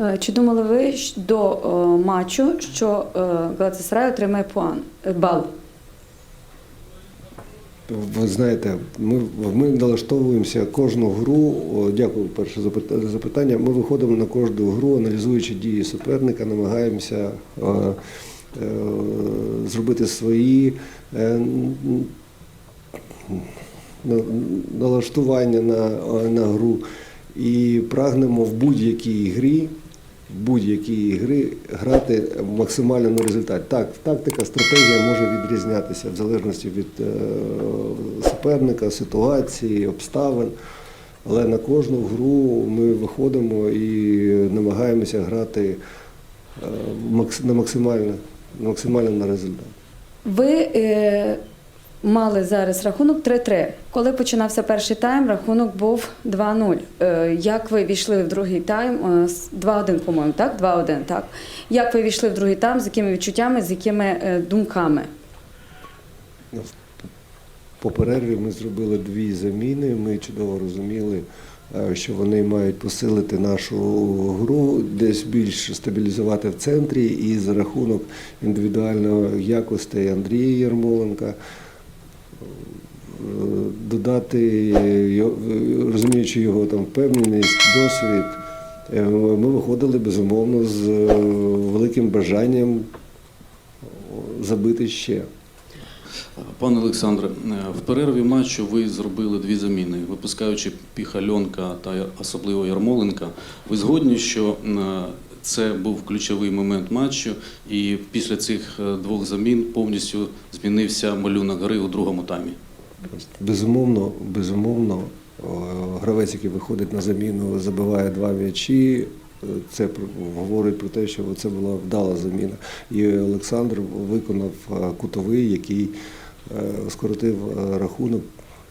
Е, Чи думали ви до е, матчу, що е, Галатасарай отримає план, бал? Ви знаєте, ми, ми налаштовуємося кожну гру. Дякую перше за запитання. Ми виходимо на кожну гру, аналізуючи дії суперника, намагаємося е, е, зробити свої е, налаштування на, на гру і прагнемо в будь-якій грі. В будь-якій гри грати максимально на результат. Так, тактика, стратегія може відрізнятися в залежності від е, суперника, ситуації, обставин. Але на кожну гру ми виходимо і намагаємося грати е, на максимально, максимально на результат. Ви е, мали зараз рахунок 3-3. Коли починався перший тайм, рахунок був 2-0. Е, як ви війшли в другий тайм? Е, з- 2-1, по-моєму, так? 2-1, так. Як ви війшли в другий тайм? З якими відчуттями, з якими е, думками? По перерві ми зробили дві заміни. Ми чудово розуміли, е, що вони мають посилити нашу гру, десь більш стабілізувати в центрі і за рахунок індивідуальної якості Андрія Ярмоленка. Е, Додати, розуміючи його там впевненість, досвід, е, ми виходили безумовно з е, великим бажанням забити ще. Пане Олександре, е, в перерві матчу ви зробили дві заміни, випускаючи Піхальонка та особливо Ярмоленка. Ви згодні, що е, це був ключовий момент матчу, і після цих е, двох замін повністю змінився малюнок гри у другому таймі. Безумовно, безумовно, гравець, який виходить на заміну, забиває два м'ячі. е, Це говорить про те, що це була вдала заміна. І Олександр виконав е, кутовий, який е, скоротив е, рахунок.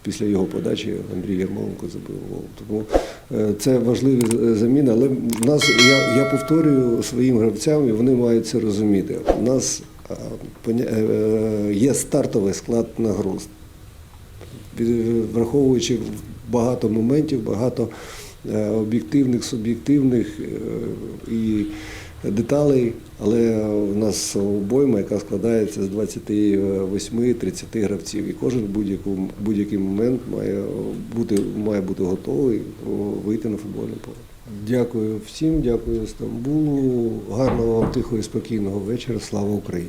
Після його подачі Андрій Ярмоленко забив гол. Тому е, це важливі заміни. Але нас я, я повторюю своїм гравцям, і вони мають це розуміти. У нас е, е, є стартовий склад на гру враховуючи багато моментів, багато е, об'єктивних, суб'єктивних е, і деталей, але в нас обойма, яка складається з 28-30 гравців, і кожен в будь-який момент має бути, має бути готовий вийти на футбольне поле. Дякую всім, дякую Стамбулу. Гарного тихого і спокійного вечора. Слава Україні!